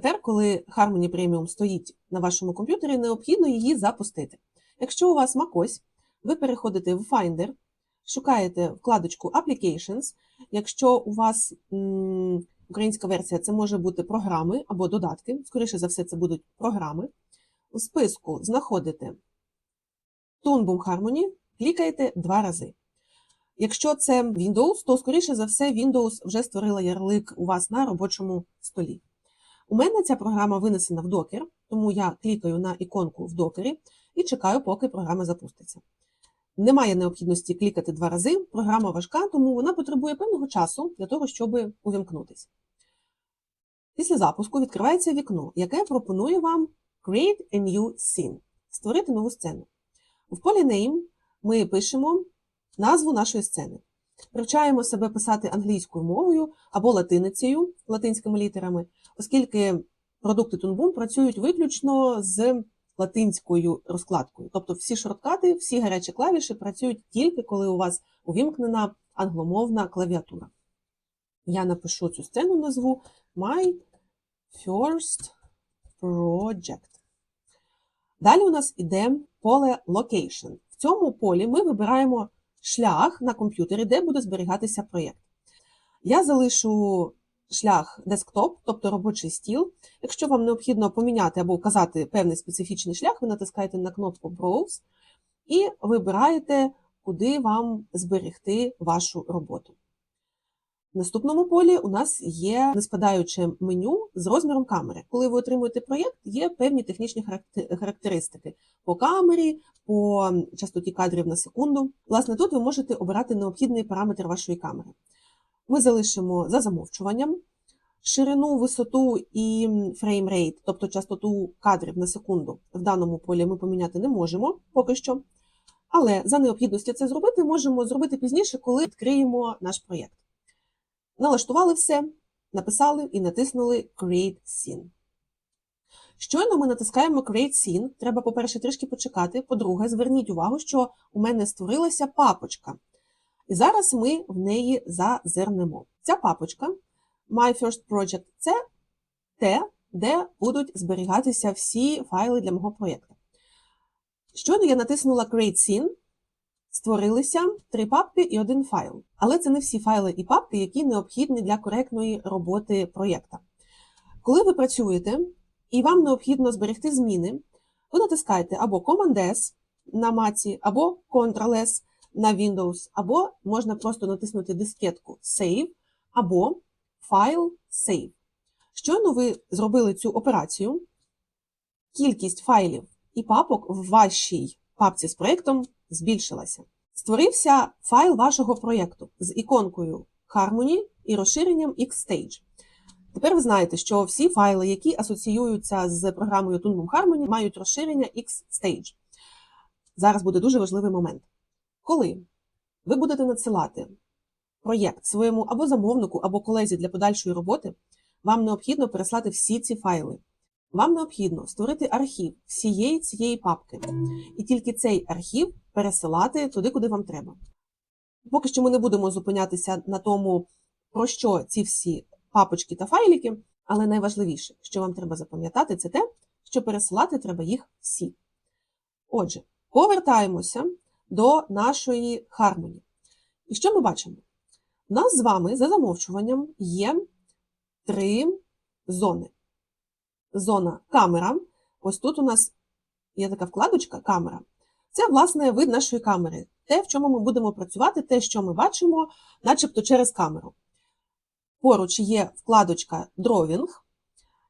Тепер, коли Harmony Premium стоїть на вашому комп'ютері, необхідно її запустити. Якщо у вас macOS, ви переходите в Finder, шукаєте вкладочку Applications. Якщо у вас м, українська версія, це може бути програми або додатки. Скоріше за все, це будуть програми. У списку знаходите Toon Harmony, клікаєте два рази. Якщо це Windows, то скоріше за все Windows вже створила ярлик у вас на робочому столі. У мене ця програма винесена в докер, тому я клікаю на іконку в докері і чекаю, поки програма запуститься. Немає необхідності клікати два рази, програма важка, тому вона потребує певного часу для того, щоб увімкнутися. Після запуску відкривається вікно, яке пропонує вам Create a new scene створити нову сцену. В полі Name ми пишемо назву нашої сцени. Привчаємо себе писати англійською мовою або латиницею, латинськими літерами, оскільки продукти Toon працюють виключно з латинською розкладкою. Тобто всі шорткати, всі гарячі клавіші працюють тільки коли у вас увімкнена англомовна клавіатура. Я напишу цю сцену назву My First Project. Далі у нас іде поле Location. В цьому полі ми вибираємо шлях на комп'ютері, де буде зберігатися проєкт. Я залишу шлях десктоп, тобто робочий стіл. Якщо вам необхідно поміняти або вказати певний специфічний шлях, ви натискаєте на кнопку Browse і вибираєте, куди вам зберегти вашу роботу. В наступному полі у нас є неспадаюче меню з розміром камери. Коли ви отримуєте проєкт, є певні технічні характеристики по камері, по частоті кадрів на секунду. Власне, тут ви можете обирати необхідний параметр вашої камери. Ми залишимо за замовчуванням ширину, висоту і фреймрейт, тобто частоту кадрів на секунду. В даному полі ми поміняти не можемо поки що. Але за необхідності це зробити можемо зробити пізніше, коли відкриємо наш проєкт. Налаштували все, написали і натиснули Create Scene. Щойно ми натискаємо Create Scene, треба, по-перше, трішки почекати. По-друге, зверніть увагу, що у мене створилася папочка. І зараз ми в неї зазирнемо. Ця папочка My First Project це те, де будуть зберігатися всі файли для мого проєкту. Щойно я натиснула Create Scene, створилися три папки і один файл. Але це не всі файли і папки, які необхідні для коректної роботи проєкта. Коли ви працюєте і вам необхідно зберегти зміни, ви натискаєте або Command-S на Маці, або Ctrl-S на Windows, або можна просто натиснути дискетку Save, або File Save. Щойно ви зробили цю операцію, кількість файлів і папок в вашій папці з проєктом збільшилася. Створився файл вашого проєкту з іконкою Harmony і розширенням Xstage. Тепер ви знаєте, що всі файли, які асоціюються з програмою Toon Harmony, мають розширення Xstage. Зараз буде дуже важливий момент. Коли ви будете надсилати проєкт своєму або замовнику, або колезі для подальшої роботи, вам необхідно переслати всі ці файли. Вам необхідно створити архів всієї цієї папки, і тільки цей архів пересилати туди, куди вам треба. Поки що ми не будемо зупинятися на тому, про що ці всі папочки та файлики, але найважливіше, що вам треба запам'ятати, це те, що пересилати треба їх всі. Отже, повертаємося до нашої Harmony. І що ми бачимо? У нас з вами за замовчуванням є три зони. Зона камера. Ось тут у нас є така вкладочка камера. Це, власне, вид нашої камери. Те, в чому ми будемо працювати, те, що ми бачимо, начебто через камеру. Поруч є вкладочка Drawing.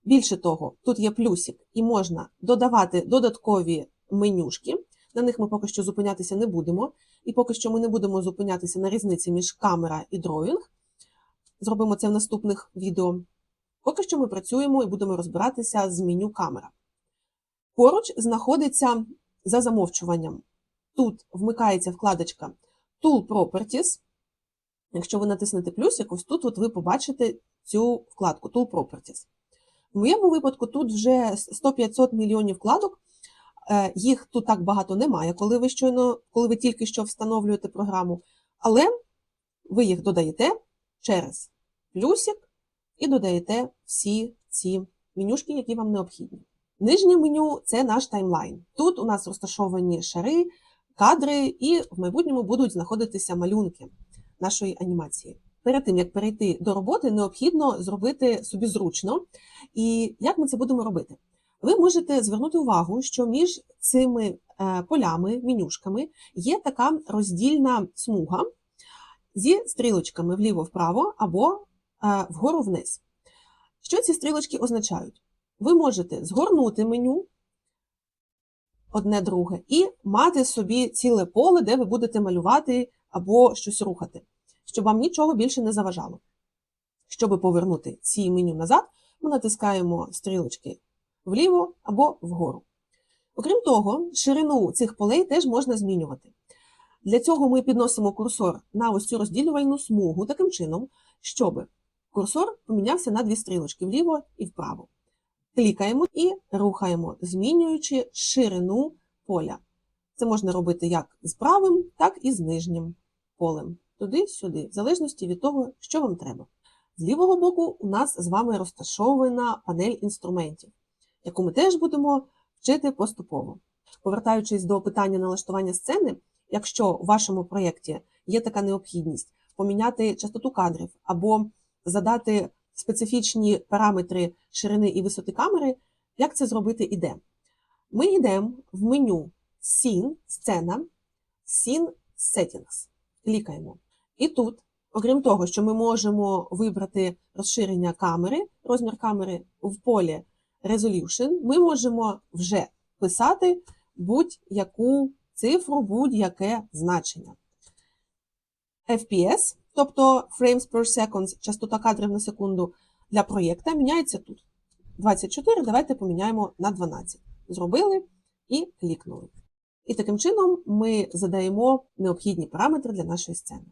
Більше того, тут є плюсик, і можна додавати додаткові менюшки. На них ми поки що зупинятися не будемо. І поки що ми не будемо зупинятися на різниці між камера і Drawing. Зробимо це в наступних відео. Поки що ми працюємо і будемо розбиратися з меню камера. Поруч знаходиться за замовчуванням. Тут вмикається вкладочка Tool Properties. Якщо ви натиснете плюсик, ось тут от ви побачите цю вкладку Tool Properties. В моєму випадку тут вже 100-500 мільйонів вкладок. Е, Їх тут так багато немає, коли ви щойно, коли ви тільки що встановлюєте програму. Але ви їх додаєте через плюсик і додаєте всі ці менюшки, які вам необхідні. Нижнє меню це наш таймлайн. Тут у нас розташовані шари, кадри, і в майбутньому будуть знаходитися малюнки нашої анімації. Перед тим як перейти до роботи, необхідно зробити собі зручно. І як ми це будемо робити? Ви можете звернути увагу, що між цими е, полями, менюшками є така роздільна смуга зі стрілочками вліво-вправо або е, вгору-вниз. Що ці стрілочки означають? Ви можете згорнути меню одне друге і мати собі ціле поле, де ви будете малювати або щось рухати, щоб вам нічого більше не заважало. Щоб повернути ці меню назад, ми натискаємо стрілочки вліво або вгору. Окрім того, ширину цих полей теж можна змінювати. Для цього ми підносимо курсор на ось цю розділювальну смугу таким чином, щоб курсор помінявся на дві стрілочки вліво і вправо. Клікаємо і рухаємо, змінюючи ширину поля. Це можна робити як з правим, так і з нижнім полем. Туди-сюди, в залежності від того, що вам треба. З лівого боку у нас з вами розташована панель інструментів, яку ми теж будемо вчити поступово. Повертаючись до питання налаштування сцени, якщо у вашому проєкті є така необхідність поміняти частоту кадрів або задати специфічні параметри ширини і висоти камери, як це зробити і де? Ми йдемо в меню Scene, сцена, Scene Settings. Клікаємо. І тут, окрім того, що ми можемо вибрати розширення камери, розмір камери в полі Resolution, ми можемо вже писати будь-яку цифру, будь-яке значення. FPS, тобто frames per second, частота кадрів на секунду для проєкта, міняється тут. 24, давайте поміняємо на 12. Зробили і клікнули. І таким чином ми задаємо необхідні параметри для нашої сцени.